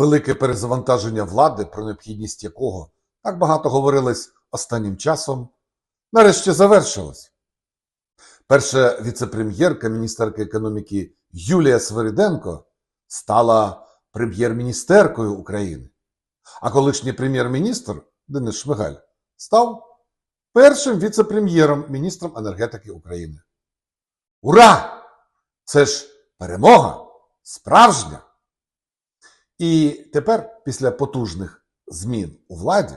велике перезавантаження влади, про необхідність якого так багато говорилось останнім часом, нарешті завершилось. Перша віцепрем'єрка, міністерка економіки Юлія Свириденко стала прем'єр-міністеркою України, а колишній прем'єр-міністр Денис Шмигаль став першим віце-прем'єром, міністром енергетики України. Ура! Це ж перемога справжня! І тепер, після потужних змін у владі,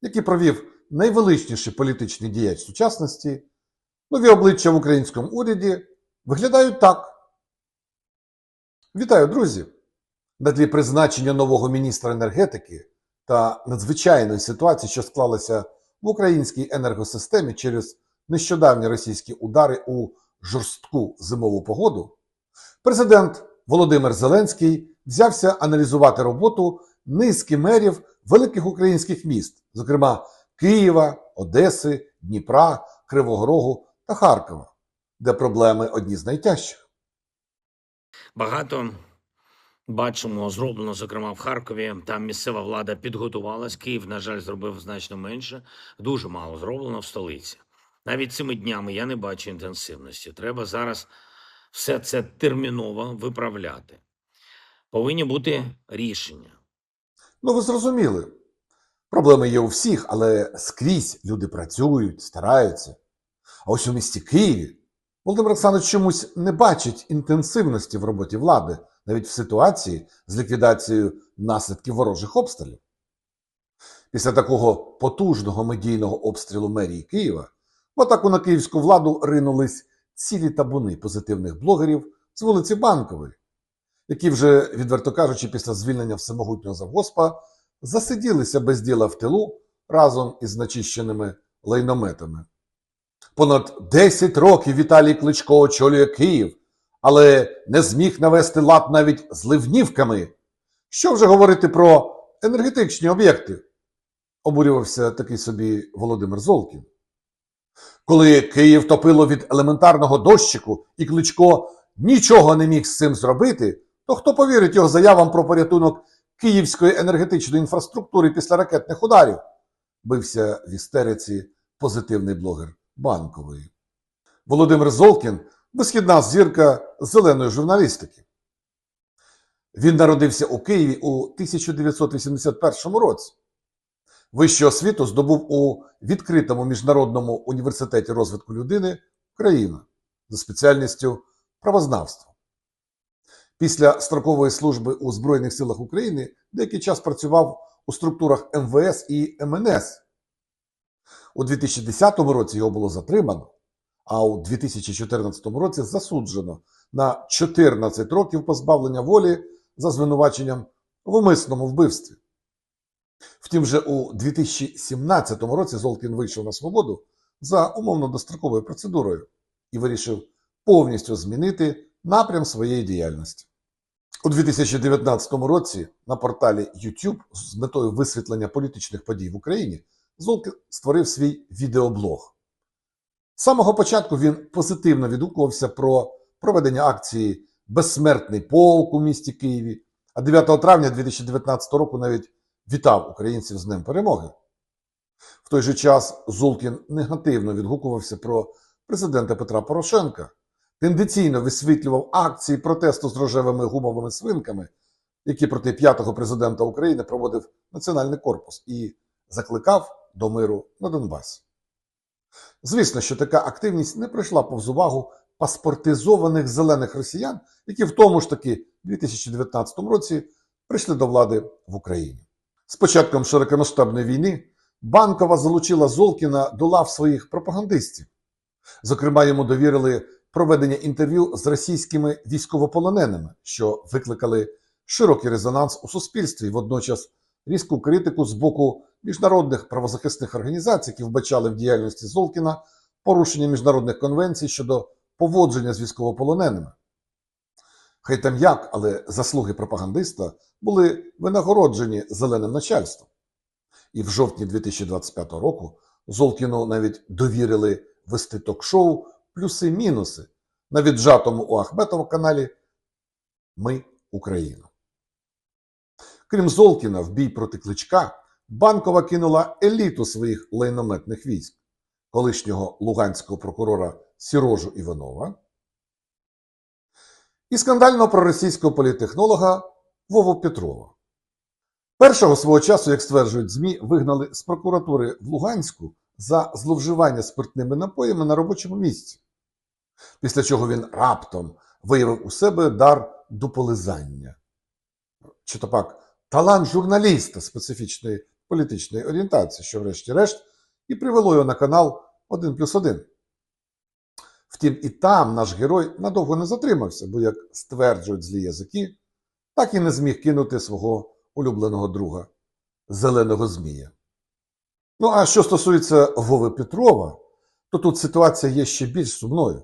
які провів найвеличніший політичний діяч сучасності, нові обличчя в українському уряді виглядають так. Вітаю, друзі! На тлі призначення нового міністра енергетики та надзвичайної ситуації, що склалася в українській енергосистемі через нещодавні російські удари у жорстку зимову погоду, президент Володимир Зеленський взявся аналізувати роботу низки мерів великих українських міст, зокрема Києва, Одеси, Дніпра, Кривого Рогу та Харкова, де проблеми одні з найтяжчих. Багато бачимо зроблено, зокрема в Харкові. Там місцева влада підготувалась. Київ, на жаль, зробив значно менше. Дуже мало зроблено в столиці. Навіть цими днями я не бачу інтенсивності. Треба зараз все це терміново виправляти. Повинні бути рішення. Ну, ви зрозуміли. Проблеми є у всіх, але скрізь люди працюють, стараються. А ось у місті Києві Володимир Олександрович чомусь не бачить інтенсивності в роботі влади, навіть в ситуації з ліквідацією наслідків ворожих обстрілів. Після такого потужного медійного обстрілу мерії Києва в атаку на київську владу ринулись цілі табуни позитивних блогерів з вулиці Банкової, які вже, відверто кажучи, після звільнення всемогутнього завгоспа засиділися без діла в тилу разом із начищеними лайнометами. Понад 10 років Віталій Кличко очолює Київ, але не зміг навести лад навіть з ливнівками. Що вже говорити про енергетичні об'єкти? Обурювався такий собі Володимир Золкін. Коли Київ топило від елементарного дощику і Кличко нічого не міг з цим зробити, то хто повірить його заявам про порятунок київської енергетичної інфраструктури після ракетних ударів? Бився в істериці позитивний блогер банкової. Володимир Золкін висхідна зірка зеленої журналістики. Він народився у Києві у 1981 році. Вищу освіту здобув у відкритому міжнародному університеті розвитку людини Україна за спеціальністю правознавства. Після строкової служби у Збройних силах України деякий час працював у структурах МВС і МНС. У 2010 році його було затримано, а у 2014 році засуджено на 14 років позбавлення волі за звинуваченням в умисному вбивстві. Втім, вже у 2017 році Золкін вийшов на свободу за умовно достроковою процедурою і вирішив повністю змінити напрям своєї діяльності. У 2019 році на порталі YouTube з метою висвітлення політичних подій в Україні Золкін створив свій відеоблог. З самого початку він позитивно відгукувався про проведення акції Безсмертний полк у місті Києві, а 9 травня 2019 року навіть вітав українців з Днем Перемоги. В той же час Зулкін негативно відгукувався про президента Петра Порошенка, тенденційно висвітлював акції протесту з рожевими гумовими свинками, які проти п'ятого президента України проводив Національний корпус, і закликав до миру на Донбасі. Звісно, що така активність не пройшла повз увагу паспортизованих зелених росіян, які в тому ж таки 2019 році прийшли до влади в Україні. З початком широкомасштабної війни Банкова залучила Золкіна до лав своїх пропагандистів. Зокрема, йому довірили проведення інтерв'ю з російськими військовополоненими, що викликали широкий резонанс у суспільстві, і водночас різку критику з боку міжнародних правозахисних організацій, які вбачали в діяльності Золкіна порушення міжнародних конвенцій щодо поводження з військовополоненими. Хай там як, але заслуги пропагандиста були винагороджені зеленим начальством. І в жовтні 2025 року Золкіну навіть довірили вести ток-шоу Плюси-мінуси на віджатому у Ахметова каналі Ми Україна. Крім Золкіна, в бій проти кличка Банкова кинула еліту своїх лайнометних військ, колишнього луганського прокурора Сірожу Іванова і скандального проросійського політтехнолога Вову Петрова. Першого свого часу, як стверджують ЗМІ, вигнали з прокуратури в Луганську за зловживання спиртними напоями на робочому місці, після чого він раптом виявив у себе дар до полизання. Чи то пак талант журналіста специфічної політичної орієнтації, що, врешті-решт, і привело його на канал 1 плюс 1. Втім, і там наш герой надовго не затримався, бо, як стверджують злі язики, так і не зміг кинути свого улюбленого друга зеленого змія. Ну а що стосується Вови Петрова, то тут ситуація є ще більш сумною.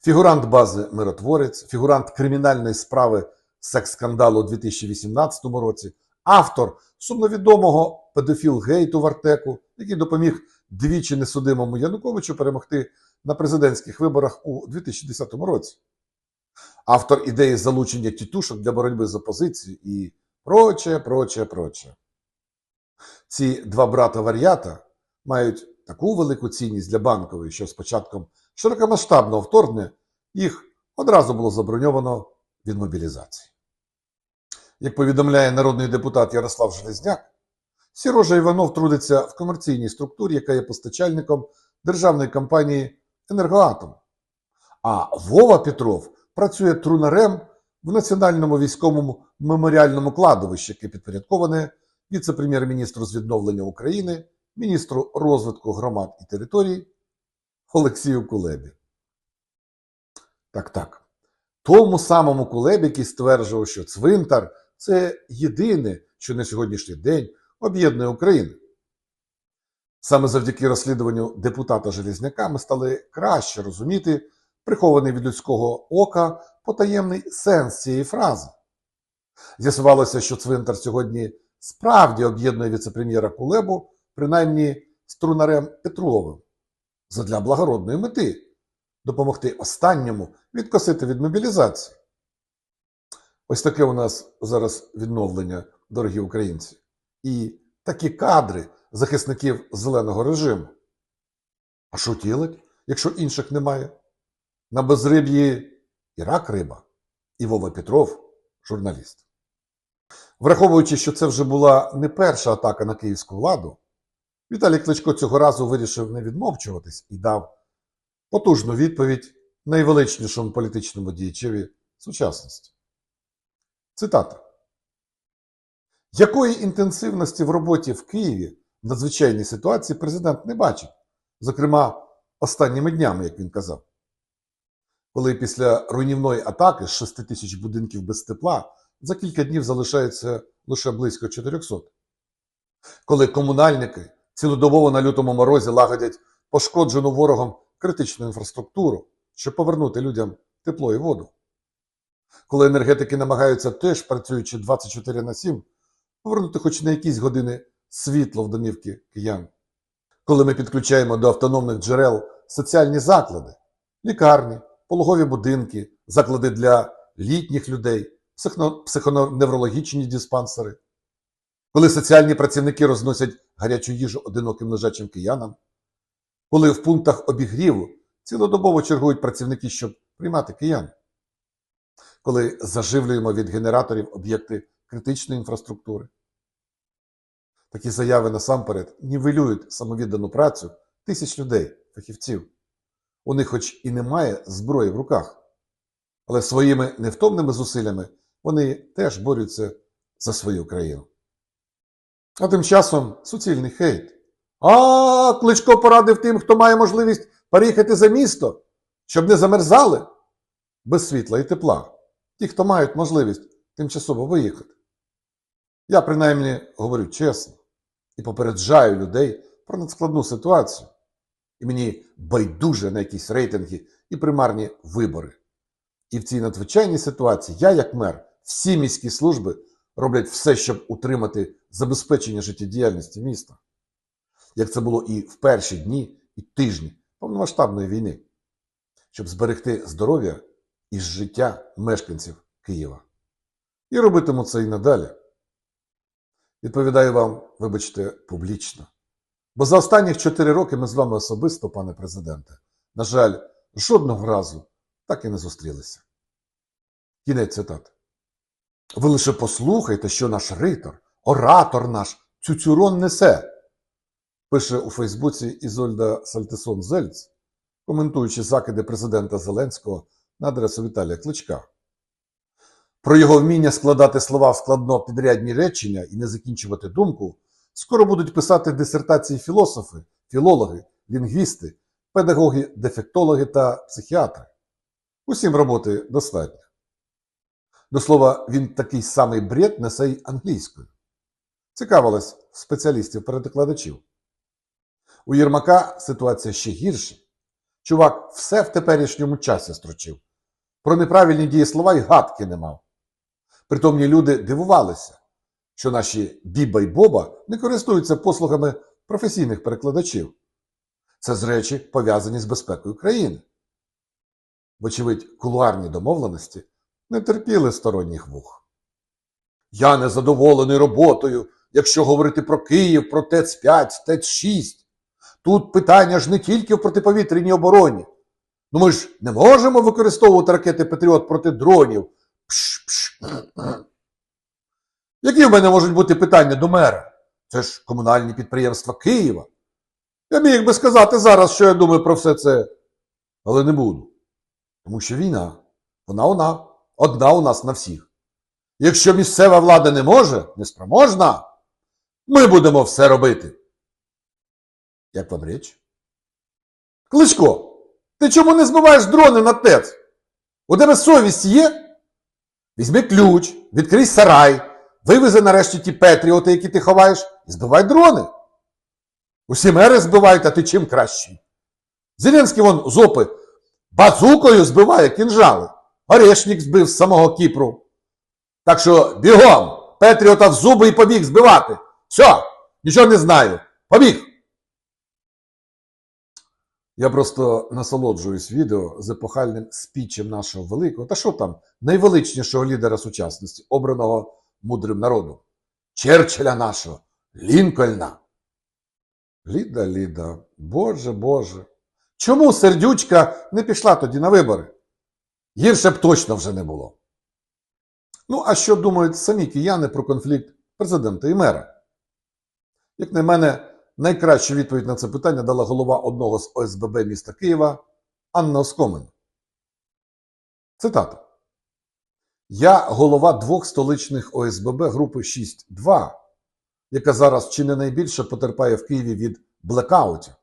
Фігурант бази Миротворець, фігурант кримінальної справи секс-скандалу у 2018 році, автор сумновідомого педофіл гейту в Артеку, який допоміг двічі несудимому Януковичу перемогти на президентських виборах у 2010 році. Автор ідеї залучення тітушок для боротьби з опозицією і проче, проче, проче. Ці два брата вар'ята мають таку велику цінність для банкової, що з початком широкомасштабного вторгнення їх одразу було заброньовано від мобілізації. Як повідомляє народний депутат Ярослав Железняк, Сірожа Іванов трудиться в комерційній структурі, яка є постачальником державної компанії Енергоатом. А Вова Петров працює трунарем в Національному військовому меморіальному кладовищі, яке підпорядковане віце-прем'єр-міністру з відновлення України, міністру розвитку громад і територій Олексію Кулебі. Так, так. Тому самому Кулебі, який стверджував, що цвинтар це єдине, що на сьогоднішній день об'єднує Україну. Саме завдяки розслідуванню депутата Железняка ми стали краще розуміти прихований від людського ока потаємний сенс цієї фрази. З'ясувалося, що цвинтар сьогодні справді об'єднує віце-прем'єра Кулебу, принаймні з трунарем Петровим, задля благородної мети допомогти останньому відкосити від мобілізації. Ось таке у нас зараз відновлення, дорогі українці. І такі кадри захисників зеленого режиму. А що тілить, якщо інших немає? На безриб'ї і рак риба, і Вова Петров журналіст. Враховуючи, що це вже була не перша атака на київську владу, Віталій Кличко цього разу вирішив не відмовчуватись і дав потужну відповідь найвеличнішому політичному діячеві сучасності. Цитата. Якої інтенсивності в роботі в Києві в надзвичайній ситуації президент не бачить, зокрема, останніми днями, як він казав. Коли після руйнівної атаки з 6 тисяч будинків без тепла за кілька днів залишається лише близько 400. Коли комунальники цілодобово на лютому морозі лагодять пошкоджену ворогом критичну інфраструктуру, щоб повернути людям тепло і воду. Коли енергетики намагаються теж, працюючи 24 на 7, повернути хоч на якісь години світло в домівки киян. Коли ми підключаємо до автономних джерел соціальні заклади, лікарні, пологові будинки, заклади для літніх людей, психоневрологічні диспансери, коли соціальні працівники розносять гарячу їжу одиноким лежачим киянам, коли в пунктах обігріву цілодобово чергують працівники, щоб приймати киян, коли заживлюємо від генераторів об'єкти критичної інфраструктури. Такі заяви насамперед нівелюють самовіддану працю тисяч людей, фахівців. У них хоч і немає зброї в руках, але своїми невтомними зусиллями вони теж борються за свою країну. А тим часом суцільний хейт. А, Кличко порадив тим, хто має можливість переїхати за місто, щоб не замерзали без світла і тепла. Ті, хто мають можливість тимчасово виїхати. Я принаймні говорю чесно і попереджаю людей про надскладну ситуацію. І мені байдуже на якісь рейтинги і примарні вибори. І в цій надзвичайній ситуації я, як мер, всі міські служби роблять все, щоб утримати забезпечення життєдіяльності міста, як це було і в перші дні і тижні повномасштабної війни, щоб зберегти здоров'я і життя мешканців Києва. І робитиму це і надалі, Відповідаю вам, вибачте, публічно. Бо за останніх чотири роки ми з вами особисто, пане президенте, на жаль, жодного разу так і не зустрілися. Кінець цитати. Ви лише послухайте, що наш ритор, оратор наш, цюцюрон несе, пише у Фейсбуці Ізольда Сальтисон Зельц, коментуючи закиди президента Зеленського на адресу Віталія Кличка. Про його вміння складати слова в складно підрядні речення і не закінчувати думку, скоро будуть писати дисертації філософи, філологи, лінгвісти, педагоги, дефектологи та психіатри. Усім роботи достатньо. До слова, він такий самий бред несе й англійською. Цікавилась в спеціалістів-перекладачів. У Єрмака ситуація ще гірша. Чувак все в теперішньому часі строчив. Про неправильні дієслова й гадки не мав. Притомні люди дивувалися, що наші Біба й Боба не користуються послугами професійних перекладачів. Це з речі пов'язані з безпекою країни. Вочевидь, кулуарні домовленості не терпіли сторонніх вух. Я незадоволений роботою, якщо говорити про Київ, про ТЕЦ-5, ТЕЦ-6. Тут питання ж не тільки в протиповітряній обороні. Ну ми ж не можемо використовувати ракети Патріот проти дронів. Пш, пш. Які в мене можуть бути питання до мера? Це ж комунальні підприємства Києва. Я міг би сказати зараз, що я думаю про все це, але не буду. Тому що війна, вона вона, одна у нас на всіх. Якщо місцева влада не може, не спроможна, ми будемо все робити. Як вам річ? Кличко, ти чому не збиваєш дрони на ТЕЦ? У тебе совість є? Візьми ключ, відкрий сарай, вивези нарешті ті петріоти, які ти ховаєш, і збивай дрони. Усі мери збивають, а ти чим кращий. Зеленський вон з опи базукою збиває кінжали. Орешник збив з самого Кіпру. Так що бігом, Петріота в зуби і побіг збивати. Все, нічого не знаю. Побіг. Я просто насолоджуюсь відео з епохальним спічем нашого великого, та що там, найвеличнішого лідера сучасності, обраного мудрим народом. Черчилля нашого, Лінкольна. Ліда, Ліда, Боже, Боже. Чому сердючка не пішла тоді на вибори? Гірше б точно вже не було. Ну, а що думають самі кияни про конфлікт президента і мера? Як на мене, найкращу відповідь на це питання дала голова одного з ОСББ міста Києва Анна Оскомин. Цитата. Я голова двох столичних ОСББ групи 6.2, яка зараз чи не найбільше потерпає в Києві від блекаутів.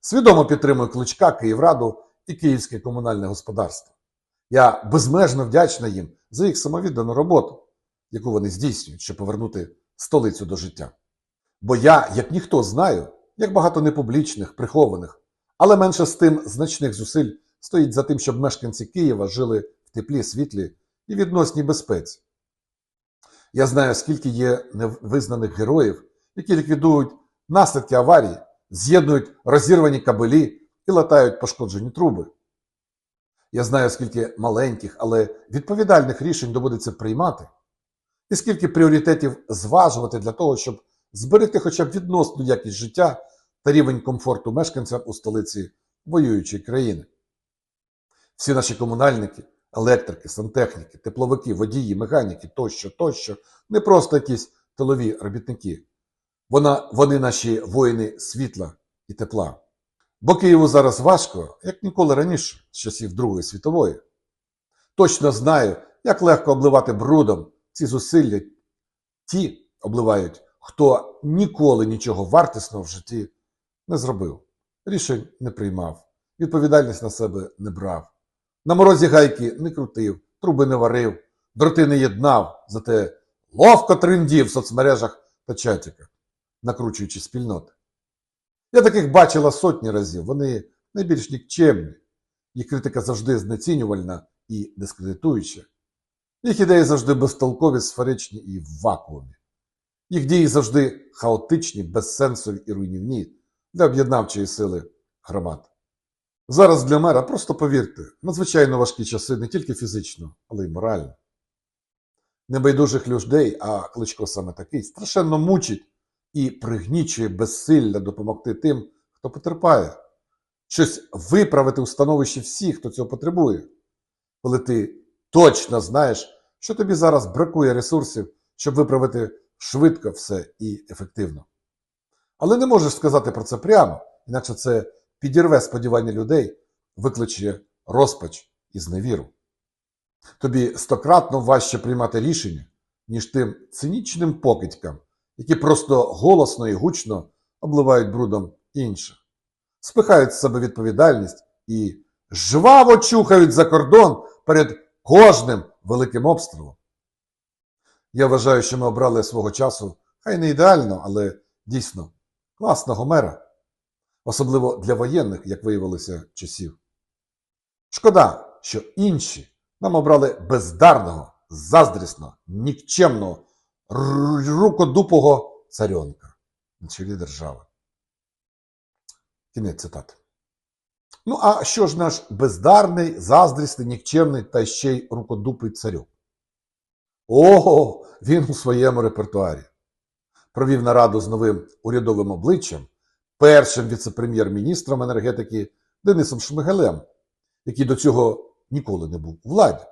Свідомо підтримую Кличка, Київраду і Київське комунальне господарство. Я безмежно вдячна їм за їх самовіддану роботу, яку вони здійснюють, щоб повернути столицю до життя. Бо я, як ніхто, знаю, як багато непублічних, прихованих, але менше з тим значних зусиль стоїть за тим, щоб мешканці Києва жили в теплі, світлі і відносній безпеці. Я знаю, скільки є невизнаних героїв, які ліквідують наслідки аварії, з'єднують розірвані кабелі і латають пошкоджені труби. Я знаю, скільки маленьких, але відповідальних рішень доводиться приймати, і скільки пріоритетів зважувати для того, щоб зберегти хоча б відносну якість життя та рівень комфорту мешканцям у столиці воюючої країни. Всі наші комунальники, електрики, сантехніки, тепловики, водії, механіки тощо, тощо, не просто якісь тилові робітники. Вона, вони наші воїни світла і тепла. Бо Києву зараз важко, як ніколи раніше, з часів Другої світової. Точно знаю, як легко обливати брудом ці зусилля. Ті обливають, хто ніколи нічого вартісного в житті не зробив, рішень не приймав, відповідальність на себе не брав. На морозі гайки не крутив, труби не варив, дроти не єднав, зате ловко триндів в соцмережах та чатиках, накручуючи спільноти. Я таких бачила сотні разів, вони найбільш нікчемні. Їх критика завжди знецінювальна і дискредитуюча. Їх ідеї завжди безтолкові, сферичні і в вакуумі. Їх дії завжди хаотичні, безсенсові і руйнівні для об'єднавчої сили громад. Зараз для мера, просто повірте, надзвичайно важкі часи не тільки фізично, але й морально. Небайдужих людей, а Кличко саме такий, страшенно мучить і пригнічує безсилля допомогти тим, хто потерпає, щось виправити у становищі всіх, хто цього потребує. Коли ти точно знаєш, що тобі зараз бракує ресурсів, щоб виправити швидко все і ефективно. Але не можеш сказати про це прямо, інакше це підірве сподівання людей, викличе розпач і зневіру. Тобі стократно важче приймати рішення, ніж тим цинічним покидькам, які просто голосно і гучно обливають брудом інших, спихають з себе відповідальність і жваво чухають за кордон перед кожним великим обстрілом. Я вважаю, що ми обрали свого часу, хай не ідеально, але дійсно класного мера, особливо для воєнних, як виявилося, часів. Шкода, що інші нам обрали бездарного, заздрісного, нікчемного, рукодупого царьонка на чолі держави. Кінець цитати. Ну, а що ж наш бездарний, заздрісний, нікчемний та ще й рукодупий царьок? О, він у своєму репертуарі. Провів нараду з новим урядовим обличчям, першим віце-прем'єр-міністром енергетики Денисом Шмигалем, який до цього ніколи не був у владі,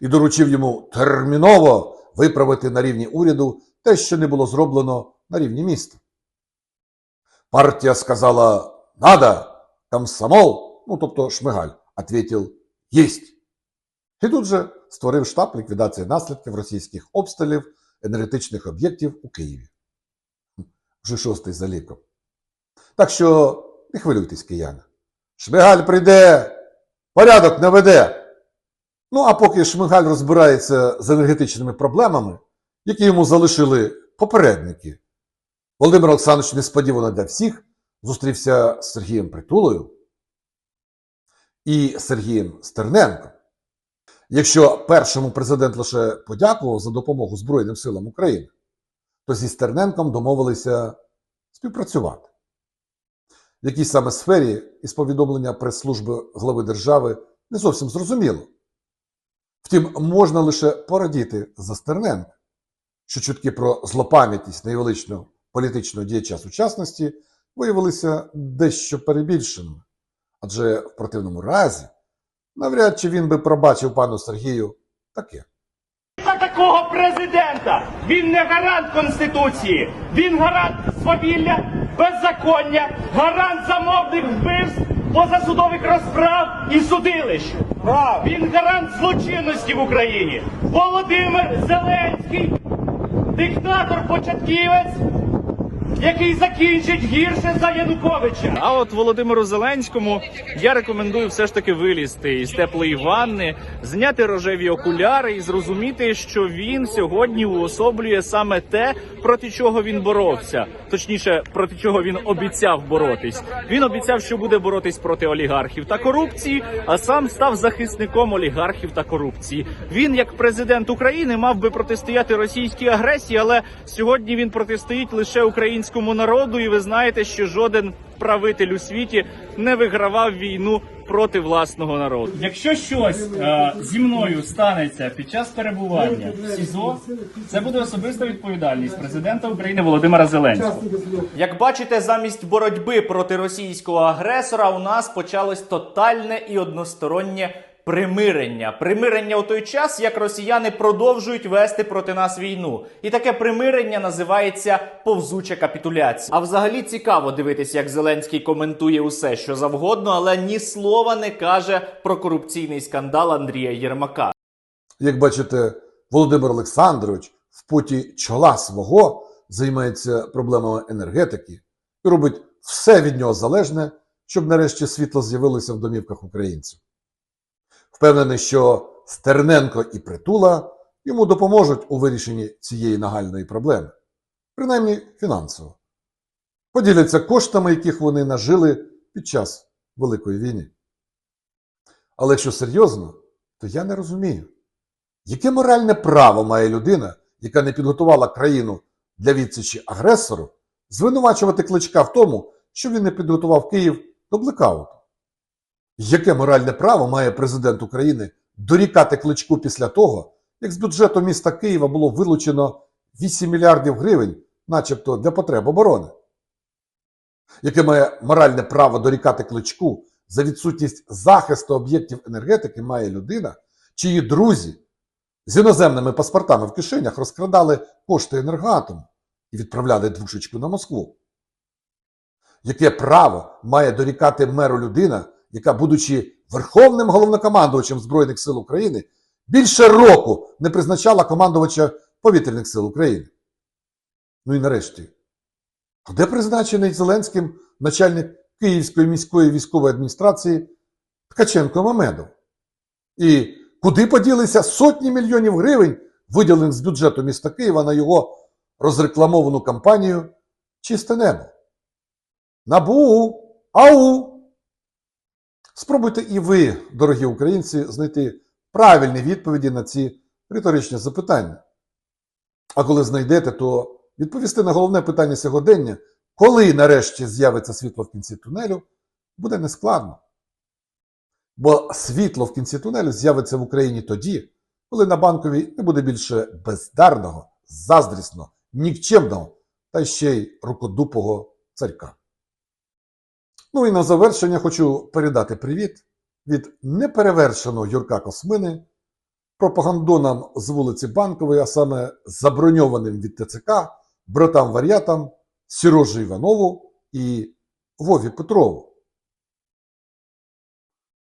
і доручив йому терміново виправити на рівні уряду те, що не було зроблено на рівні міста. Партія сказала «надо», комсомол, ну тобто Шмигаль, ответил «єсть». І тут же створив штаб ліквідації наслідків російських обстрілів енергетичних об'єктів у Києві. Вже шостий за ліком. Так що не хвилюйтесь, кияни. Шмигаль прийде, порядок наведе. Ну, а поки Шмигаль розбирається з енергетичними проблемами, які йому залишили попередники, Володимир Олександрович несподівано для всіх зустрівся з Сергієм Притулою і Сергієм Стерненком. Якщо першому президент лише подякував за допомогу Збройним силам України, то зі Стерненком домовилися співпрацювати. В якій саме сфері із повідомлення прес-служби глави держави не зовсім зрозуміло. Втім, можна лише порадіти за Стерненка, що чутки про злопам'ятність найвеличного політичного діяча сучасності виявилися дещо перебільшеними, адже в противному разі навряд чи він би пробачив пану Сергію таке. Такого президента він не гарант Конституції, він гарант свавілля, беззаконня, гарант замовних вбивств, позасудових розправ і судилищ. Він гарант злочинності в Україні. Володимир Зеленський, диктатор-початківець, який закінчить гірше за Януковича. А от Володимиру Зеленському я рекомендую все ж таки вилізти із теплої ванни, зняти рожеві окуляри і зрозуміти, що він сьогодні уособлює саме те, проти чого він боровся. Точніше, проти чого він обіцяв боротись. Він обіцяв, що буде боротись проти олігархів та корупції, а сам став захисником олігархів та корупції. Він, як президент України, мав би протистояти російській агресії, але сьогодні він протистоїть лише українському народу. І ви знаєте, що жоден правитель у світі не вигравав війну проти власного народу. Якщо щось е, зі мною станеться під час перебування в СІЗО, це буде особиста відповідальність президента України Володимира Зеленського. Як бачите, замість боротьби проти російського агресора у нас почалось тотальне і одностороннє примирення. Примирення у той час, як росіяни продовжують вести проти нас війну. І таке примирення називається повзуча капітуляція. А взагалі цікаво дивитися, як Зеленський коментує усе, що завгодно, але ні слова не каже про корупційний скандал Андрія Єрмака. Як бачите, Володимир Олександрович в поті чола свого займається проблемами енергетики і робить все від нього залежне, щоб нарешті світло з'явилося в домівках українців. Впевнений, що Стерненко і Притула йому допоможуть у вирішенні цієї нагальної проблеми, принаймні фінансово. Поділяться коштами, яких вони нажили під час Великої війни. Але якщо серйозно, то я не розумію. Яке моральне право має людина, яка не підготувала країну для відсічі агресору, звинувачувати кличка в тому, що він не підготував Київ до блекауту? Яке моральне право має президент України дорікати кличку після того, як з бюджету міста Києва було вилучено 8 мільярдів гривень, начебто для потреб оборони, яке має моральне право дорікати кличку за відсутність захисту об'єктів енергетики, має людина, чиї друзі з іноземними паспортами в кишенях розкрадали кошти енергоатому і відправляли двушечку на Москву. Яке право має дорікати меру людина, яка, будучи верховним головнокомандувачем Збройних сил України, більше року не призначала командувача повітряних сил України? Ну і нарешті, а де призначений Зеленським начальник Київської міської військової адміністрації Ткаченко Мамедов? І куди поділися сотні мільйонів гривень, виділених з бюджету міста Києва на його розрекламовану кампанію Чисте небо? Набу! Ау! Спробуйте і ви, дорогі українці, знайти правильні відповіді на ці риторичні запитання. А коли знайдете, то відповісти на головне питання сьогодення, коли нарешті з'явиться світло в кінці тунелю, буде нескладно. Бо світло в кінці тунелю з'явиться в Україні тоді, коли на банковій не буде більше бездарного, заздрісного, нікчемного та ще й рукодупого царька. Ну і на завершення хочу передати привіт від неперевершеного Юрка Космини, пропагандонам з вулиці Банкової, а саме заброньованим від ТЦК, братам Вар'ятам, Сірожі Іванову і Вові Петрову.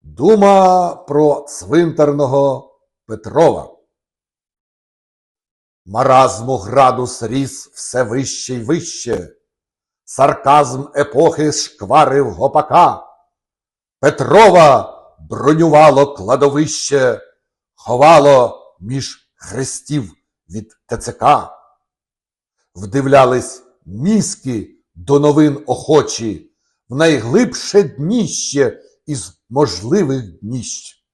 Дума про цвинтарного Петрова. Маразму градус ріс все вище й вище. Сарказм епохи шкварив гопака. Петрова бронювало кладовище, ховало між хрестів від ТЦК. Вдивлялись мізки до новин охочі в найглибше дніще із можливих дніщ.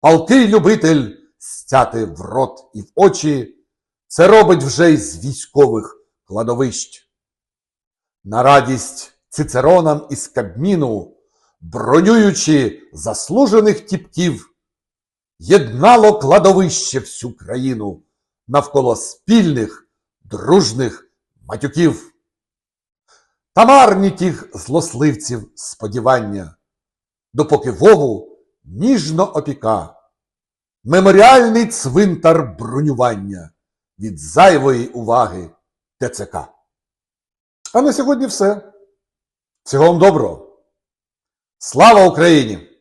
Палкий любитель стяти в рот і в очі, це робить вже й з військових кладовищ. На радість цицеронам із Кабміну, бронюючи заслужених тіпків, єднало кладовище всю країну навколо спільних дружних матюків. Та марні тих злосливців сподівання, допоки Вову ніжно опіка, меморіальний цвинтар бронювання від зайвої уваги ТЦК. А на сьогодні все. Всього вам доброго. Слава Україні!